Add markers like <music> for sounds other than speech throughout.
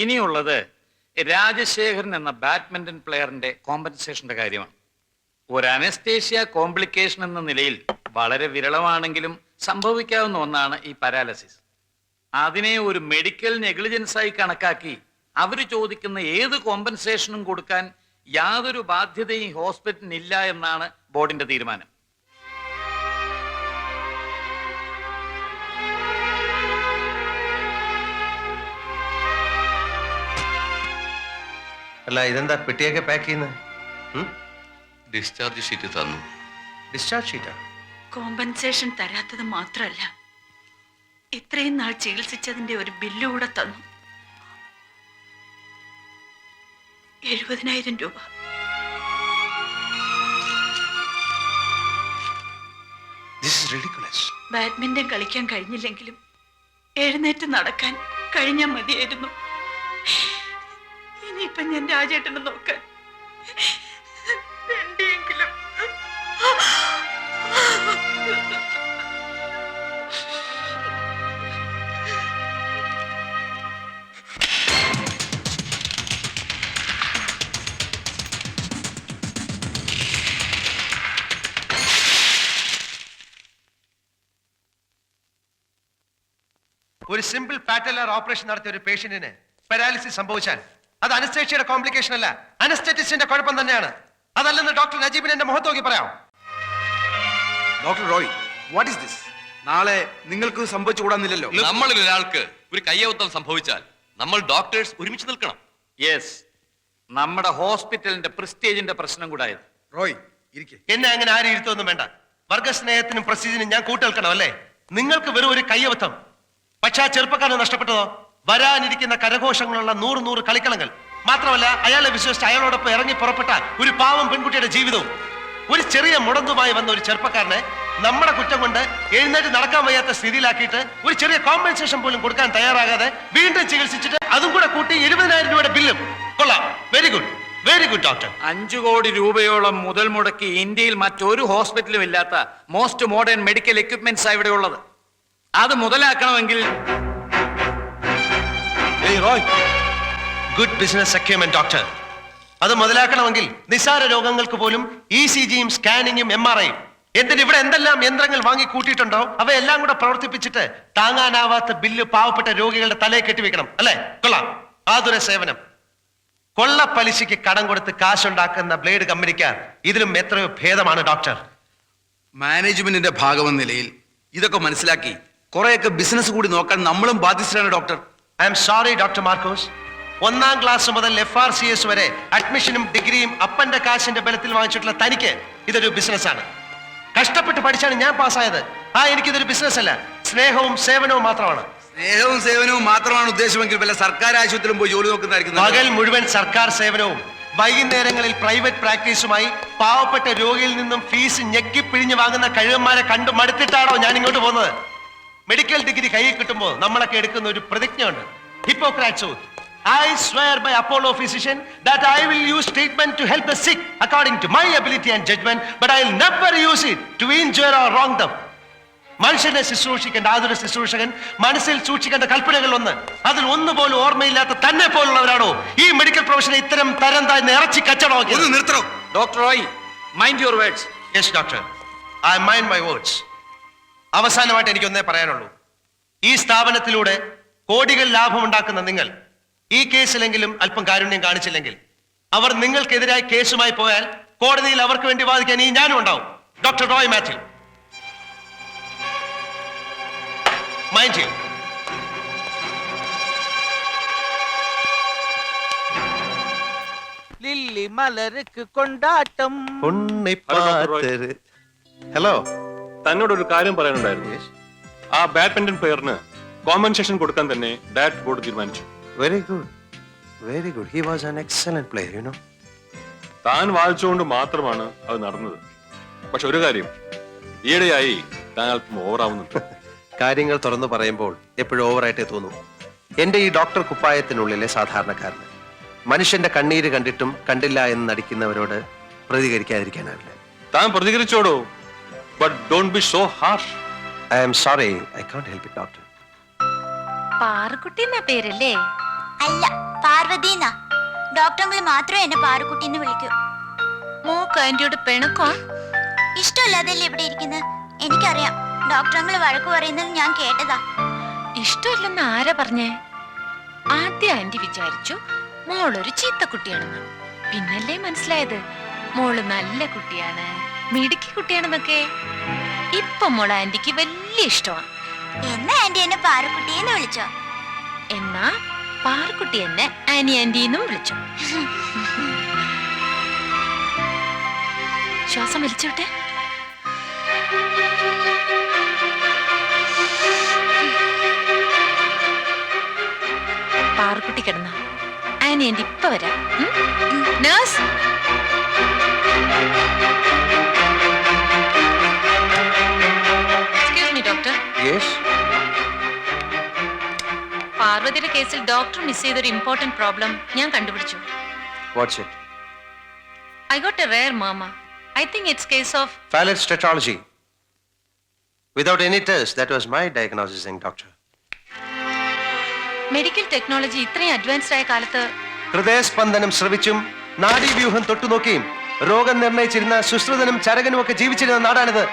ഇനിയുള്ളത് രാജശേഖരൻ എന്ന ബാഡ്മിന്റൺ പ്ലെയറിന്റെ കോമ്പൻസേഷന്റെ കാര്യമാണ്. ഒരു അനസ്തേഷ്യ കോംപ്ലിക്കേഷൻ എന്ന നിലയിൽ വളരെ വിരളമാണെങ്കിലും സംഭവിക്കാവുന്ന ഒന്നാണ് ഈ പാരാലസിസ്. അതിനെ ഒരു മെഡിക്കൽ നെഗ്ലിജൻസായി കണക്കാക്കി അവർ ചോദിക്കുന്ന ഏത് കോമ്പൻസേഷനും കൊടുക്കാൻ യാതൊരു ബാധ്യതയും ഹോസ്പിറ്റലിനില്ല എന്നാണ് ബോർഡിന്റെ തീരുമാനം. അല്ല ഇതെന്താ പെട്ടിയൊക്കെ പാക്ക് ചെയ്യുന്നത് ഡിസ്ചാർജ് ഷീറ്റ് തന്നു. ഡിസ്ചാർജ് ഷീറ്റാ കോമ്പൻസേഷൻ തരാത്തത് മാത്രമല്ല ഇത്രയും നാൾ ചികിത്സിച്ചതിന്റെ ഒരു ബില്ല് കൂടെ തന്നു. എഴുപതിനായിരം രൂപ. ബാഡ്മിന്റൺ കളിക്കാൻ കഴിഞ്ഞില്ലെങ്കിലും എഴുന്നേറ്റ് നടക്കാൻ കഴിഞ്ഞാൽ മതിയായിരുന്നു. ഇനിയിപ്പം ഞാൻ രാജേട്ടനെ നോക്കാൻ. വേണ്ടിയെങ്കിലും. ഒരു സിമ്പിൾ പാറ്റലർ ഓപ്പറേഷൻ നടത്തിയ ഒരു പേഷ്യന്റിന് പാരാലിസിസ് സംഭവിച്ചാൽ അത് അനസ്തേഷ്യയുടെ കോംപ്ലിക്കേഷൻ അല്ല. അനസ്തറ്റിസ്റ്റിന്റെ കുഴപ്പം തന്നെയാണ്. അതല്ലെന്ന് ഡോക്ടർ നജീബിന് എന്റെ മുഖത്ത് നോക്കി പറയാം doctor Roy what is this നാളെ നിങ്ങൾക്ക് സംഭവിച്ചു കൂടാന്നില്ലല്ലോ നമ്മളിൽ ഒരാൾക്ക് ഒരു കയ്യബദ്ധം സംഭവിച്ചാൽ നമ്മൾ ഡോക്ടേഴ്സ് ഒരുമിച്ച് നിൽക്കണം. യെസ് നമ്മുടെ ഹോസ്പിറ്റലിന്റെ പ്രസ്റ്റേജിന്റെ പ്രശ്നം കൂടായത്. റോയ് ഇരിക്കെ. എന്നെ അങ്ങനെ ആരും ഇരുത്തൊന്നും വേണ്ട. വർഗസ്നേഹത്തിനും പ്രസ്റ്റീജിനും ഞാൻ കൂട്ടേൽക്കണം അല്ലേ? നിങ്ങൾക്ക് വെറും ഒരു കയ്യബദ്ധം. പക്ഷെ ആ ചെറുപ്പക്കാരൻ നഷ്ടപ്പെട്ടതോ? വരാനിരിക്കുന്ന കരഘോഷങ്ങളുള്ള നൂറ് നൂറ് കളിക്കളങ്ങൾ. മാത്രമല്ല അയാളെ വിശ്വസിച്ച് അയാളോടൊപ്പം ഇറങ്ങി പുറപ്പെട്ട ഒരു പാവം പെൺകുട്ടിയുടെ ജീവിതവും. ഒരു ചെറിയ മുടന്തുമായി വന്ന ഒരു ചെറുപ്പക്കാരനെ നമ്മുടെ കുറ്റം കൊണ്ട് എഴുന്നേറ്റ് നടക്കാൻ വയ്യാത്ത സ്ഥിതിയിലാക്കിയിട്ട് ഒരു ചെറിയ കോമ്പൻസേഷൻ പോലും കൊടുക്കാൻ തയ്യാറാകാതെ വീണ്ടും ചികിത്സിച്ചിട്ട് അതും കൂടെ കൂട്ടി എഴുപതിനായിരം രൂപയുടെ ബില്ലും. കൊള്ളാം. Very good very good doctor അഞ്ചു കോടി രൂപയോളം മുതൽ മുടക്കി ഇന്ത്യയിൽ മറ്റൊരു ഹോസ്പിറ്റലും ഇല്ലാത്ത മോസ്റ്റ് മോഡേൺ മെഡിക്കൽ എക്യുപ്മെന്റ്സ് ഇവിടെ ഉള്ളത് അത് മുതലാക്കണമെങ്കിൽ Roy good business acumen doctor അത് മുതലാക്കണമെങ്കിൽ നിസാര രോഗങ്ങൾക്ക് പോലും ഇ സി ജിയും സ്കാനിങ്ങും എം ആർ ഐയും എന്തിന് ഇവിടെ എന്തെല്ലാം യന്ത്രങ്ങൾ വാങ്ങി കൂട്ടിയിട്ടുണ്ടോ അവയെല്ലാം കൂടെ പ്രവർത്തിപ്പിച്ചിട്ട് താങ്ങാനാവാത്ത ബില്ല് പാവപ്പെട്ട രോഗികളുടെ തലയെ കെട്ടിവെക്കണം അല്ലേ? കൊള്ളാം. ആതുര സേവനം. കൊള്ള പലിശയ്ക്ക് കടം കൊടുത്ത് കാശുണ്ടാക്കുന്ന ബ്ലേഡ് കമ്പനിക്ക് ഇതിലും എത്രയോ ഭേദമാണ് ഡോക്ടർ മാനേജ്മെന്റിന്റെ ഭാഗമെന്ന നിലയിൽ ഇതൊക്കെ മനസ്സിലാക്കി കുറെയൊക്കെ ബിസിനസ് കൂടി നോക്കാൻ നമ്മളും ബാധ്യസ്ഥരാണ് doctor I'm sorry doctor Markose ഒന്നാം ക്ലാസ് മുതൽ എഫ് ആർ സി എസ് വരെ അഡ്മിഷനും ഡിഗ്രിയും അപ്പന്റെ കാശിന്റെ ബലത്തിൽ വാങ്ങിച്ചിട്ടുള്ള തനിക്ക് ഇതൊരു ബിസിനസ്സാണ് കഷ്ടപ്പെട്ട് പഠിച്ചാണ് ഞാൻ പാസ്സായത് ആ എനിക്കിതൊരു ബിസിനസ് അല്ല. സ്നേഹവും സേവനവും മാത്രമാണ്. സ്നേഹവും സേവനവും മാത്രമാണ് ഉദ്ദേശമെങ്കിൽ വല്ല സർക്കാർ ആശുപത്രിയിലും പോയി ജോലി നോക്കുന്നതായിരിക്കും പകൽ മുഴുവൻ സർക്കാർ സേവനവും വൈകുന്നേരങ്ങളിൽ പ്രൈവറ്റ് പ്രാക്ടീസുമായി പാവപ്പെട്ട രോഗിയിൽ നിന്നും ഫീസ് ഞെക്കി പിഴിഞ്ഞു വാങ്ങുന്ന കഴിവന്മാരെ കണ്ടു മടുത്തിട്ടാണോ ഞാൻ ഇങ്ങോട്ട് പോകുന്നത്? മെഡിക്കൽ ഡിഗ്രി കയ്യിൽ കിട്ടുമ്പോൾ നമ്മളൊക്കെ എടുക്കുന്ന ഒരു പ്രതിജ്ഞയുണ്ട്. Hippocrates I swear by Apollo physician that I will use treatment to help the sick according to my ability and judgement but I never use it to injure or wrong them മനുഷ്യനെ ശുശ്രൂഷിക്കേണ്ട ആതുര ശുശ്രൂഷകൻ മനസ്സിൽ സൂക്ഷിക്കേണ്ട കൽപ്പനകൾ ഒന്ന്. അതിൽ ഒന്നുപോലും ഓർമ്മയില്ലാത്ത തന്നെ പോലുള്ളവരാണോ ഈ മെഡിക്കൽ പ്രൊഫഷനെ ഇത്തരം തരം താഴ്ന്ന ഇറച്ചി കച്ചടമാക്കി നിർത്തണോ. Doctor Roy mind your words yes doctor I mind my words അവസാനമായിട്ട് എനിക്കൊന്നേ പറയാനുള്ളൂ. ഈ സ്ഥാപനത്തിലൂടെ കോടികൾ ലാഭമുണ്ടാക്കുന്ന നിങ്ങൾ ഈ കേസിലെങ്കിലും അല്പം കാരുണ്യം കാണിച്ചില്ലെങ്കിൽ അവർ നിങ്ങൾക്കെതിരായി കേസുമായി പോയാൽ കോടതിയിൽ അവർക്ക് വേണ്ടി വാദിക്കാൻ ഈ ഞാനും ഉണ്ടാവും. Doctor Roy Mathew mind you lily മലർക്ക് കൊണ്ടാട്ടം. ഹലോ. തന്നോട് ഒരു കാര്യം പറയാനുണ്ടായിരുന്നു. ആ ബാഡ്മിന്റൺ പ്ലെയറിന് കോമ്പൻസേഷൻ കൊടുക്കാൻ തന്നെ ഡാറ്റ് ബോർഡ് തീരുമാനിച്ചു. Very good very good he was an excellent player you know താൻ വായിച്ചുകൊണ്ട് മാത്രമാണ് അത് നടന്നത്. പക്ഷെ ഒരു കാര്യം ഈയിടെയായി താൻ അല്പം ഓവറാവുന്നുണ്ട് <laughs> കാര്യങ്ങൾ തുറന്നു പറയുമ്പോൾ എപ്പോഴും ഓവറായിട്ടേ തോന്നുന്നു എന്റെ ഈ ഡോക്ടർ കുപ്പായത്തിനുള്ളിലെ സാധാരണക്കാരന് മനുഷ്യന്റെ കണ്ണീര് കണ്ടിട്ടും കണ്ടില്ല എന്ന് നടിക്കുന്നവരോട് പ്രതികരിക്കാതിരിക്കാനാവില്ല. താൻ പ്രതികരിച്ചോടോ? But don't be so harsh. I am sorry. I can't help it, doctor. Parukutty എന്നാ പേരല്ലേ? അല്ല പാർവതിന്നാ. ഡോക്ടർ മാത്രമേ എന്നെ പാറുക്കുട്ടി എന്ന് വിളിക്കൂ. മൂക്ക് ആന്റിയോട് പിണക്കോ? ഇഷ്ടമല്ലാതല്ലേ ഇവിടെ ഇരിക്കുന്നത് എനിക്കറിയാം. ഡോക്ടർ വഴക്ക് പറയുന്നത് ഞാൻ കേട്ടതാ. ഇഷ്ടമില്ലെന്ന് ആരാ പറഞ്ഞേ? ആദ്യം ആന്റി വിചാരിച്ചു മോളൊരു ചീത്ത കുട്ടിയാണെന്ന്. പിന്നല്ലേ മനസ്സിലായത്? മോൾ നല്ല കുട്ടിയാണ്. മിടുക്കി കുട്ടിയാണെന്നൊക്കെ. ഇപ്പൊ മോൾ ആന്റിക്ക് വലിയ ഇഷ്ടമാണ് എന്നാ ആന്റി എന്നെ പാറക്കുട്ടി എന്ന് വിളിച്ചോ? എന്നാ പാറക്കുട്ടി എന്നെ ആനി ആന്റി എന്നും വിളിച്ചു. ശ്വാസം വലിച്ചോട്ടെ. പാറക്കുട്ടി കിടന്ന. ആനി ആന്റി ഇപ്പൊ വരാം. നേഴ്സ് പാർവതിയുടെ കേസിൽ ഡോക്ടർ മിസ് ചെയ്ത ഒരു ഇമ്പോർട്ടന്റ് പ്രോബ്ലം ഞാൻ കണ്ടുപിടിച്ചു. What's it I got a rare mama I think it's case of Fallot tetralogy. Without any test that was my diagnosis in doctor medical technology ഇത്രയും advanced ആയ കാലത്ത് ഹൃദയസ്പന്ദനം ശ്രവിച്ചും നാഡീവ്യൂഹം തൊട്ടുനോക്കിയും രോഗം നിർണയിച്ചിരുന്ന സുശ്രുതനും ചരകനും ഒക്കെ ജീവിച്ചിരുന്ന നാടാണിത്.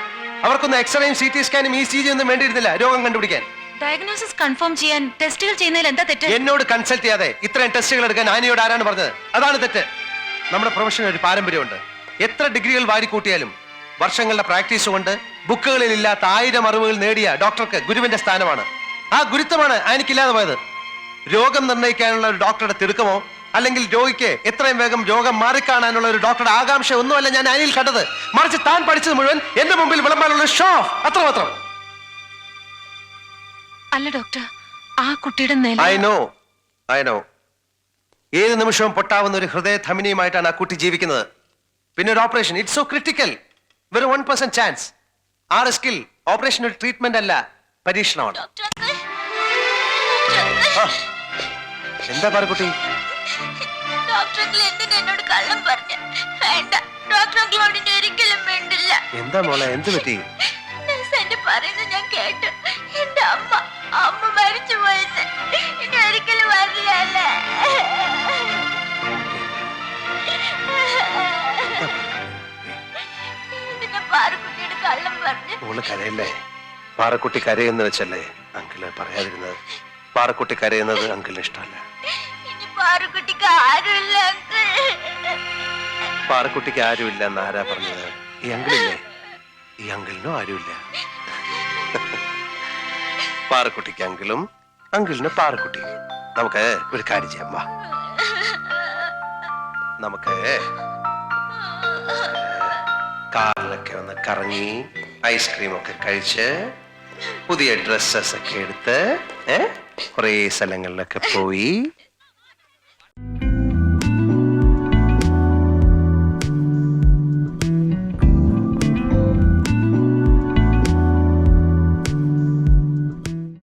അവർക്കൊന്നും എക്സ്റേയും സി ടി സ്കാനും ഇ സി ജി ഒന്നും വേണ്ടിയിരുന്നില്ല രോഗം കണ്ടുപിടിക്കാൻ. ഡയഗ്നോസിസ് കൺഫേം ചെയ്യാൻ ടെസ്റ്റുകൾ ചെയ്യുന്നതിൽ എന്താ തെറ്റ്? എന്നോട് കൺസൾട്ട് ചെയ്യാതെ ഇത്രയും ടെസ്റ്റുകൾ എടുക്കാൻ ആനയോട് ആരാണ് പറഞ്ഞത്? അതാണ് തെറ്റ്. നമ്മുടെ പ്രൊഫഷന് ഒരു പാരമ്പര്യമുണ്ട്. എത്ര ഡിഗ്രികൾ വാരിക്കൂട്ടിയാലും വർഷങ്ങളുടെ പ്രാക്ടീസ് കൊണ്ട് ബുക്കുകളിൽ ഇല്ലാത്ത ആയിരം അറിവുകൾ നേടിയ ഡോക്ടർക്ക് ഗുരുവിന്റെ സ്ഥാനമാണ്. ആ ഗുരുത്വമാണ് ആനിക്കില്ലാതെ പോയത്. രോഗം നിർണയിക്കാനുള്ള ഒരു ഡോക്ടറുടെ തിടുക്കമോ? അല്ലെങ്കിൽ രോഗിക്ക് എത്രയും വേഗം രോഗം മാറിക്കാണാനുള്ള ഒരു ഡോക്ടറുടെ ആകാംക്ഷ ഒന്നുമല്ല ഞാൻ ആനിയിൽ കണ്ടത്. മറിച്ച് താൻ പഠിച്ചത് മുഴുവൻ എന്റെ മുമ്പിൽ വിളമ്പാനുള്ള ഷോ അത്രമാത്രം. അല്ല ഡോക്ടർ. ആ കുട്ടിയുടെ നില ഐ നോ ഐ നോ ഏത് നിമിഷവും പൊട്ടാവുന്ന ഒരു ഹൃദയ ധമനിയുമായിട്ടാണ് ആ കുട്ടി ജീവിക്കുന്നത്. പിന്നെ ഒരു ഓപ്പറേഷൻ ഇറ്റ്സ് സോ ക്രിട്ടിക്കൽ വെറും വൺ പെർസെന്റ് ചാൻസ് ആ റിസ്കിൽ ഓപ്പറേഷൻ ഒരു ട്രീറ്റ്മെന്റ് അല്ല പരീക്ഷണമാണ്. എന്താ പറ കുട്ടി? എന്താ മോളെ? എന്ത് പറ്റി? പറയുന്നത് ഞാൻ കേട്ടു. എന്റെ അമ്മ അമ്മ മരിച്ചു പോയത് ഇനി ഒരിക്കലും വരില്ല അല്ലേ എന്തിനാ കള്ളം പറഞ്ഞു കരയല്ലേ? പാറക്കുട്ടി കരയെന്ന് വെച്ചല്ലേ അങ്കിൾ പറയാതിരുന്നത്? പാറക്കുട്ടി കരയുന്നത് അങ്കിളിന് ഇഷ്ടമല്ല. ഇനി പാറുക്കുട്ടിക്ക് ആരുമില്ല പാറക്കുട്ടിക്ക് ആരുമില്ല എന്ന് ആരാ പറഞ്ഞത്? ഈ അങ്കിളില്ലേ? ഈ അങ്കിളിനും ആരുമില്ല? പാറക്കുട്ടിക്ക് അങ്കിളും അങ്കിളിന് പാറക്കുട്ടി. നമുക്ക് ഒരു കാര്യം ചെയ്യാം. വാ. നമുക്ക് കാറിലൊക്കെ ഒന്ന് കറങ്ങി ഐസ്ക്രീം ഒക്കെ കഴിച്ച് പുതിയ ഡ്രസ്സസ് ഒക്കെ എടുത്ത് ഏ കുറേ സ്ഥലങ്ങളിലൊക്കെ പോയി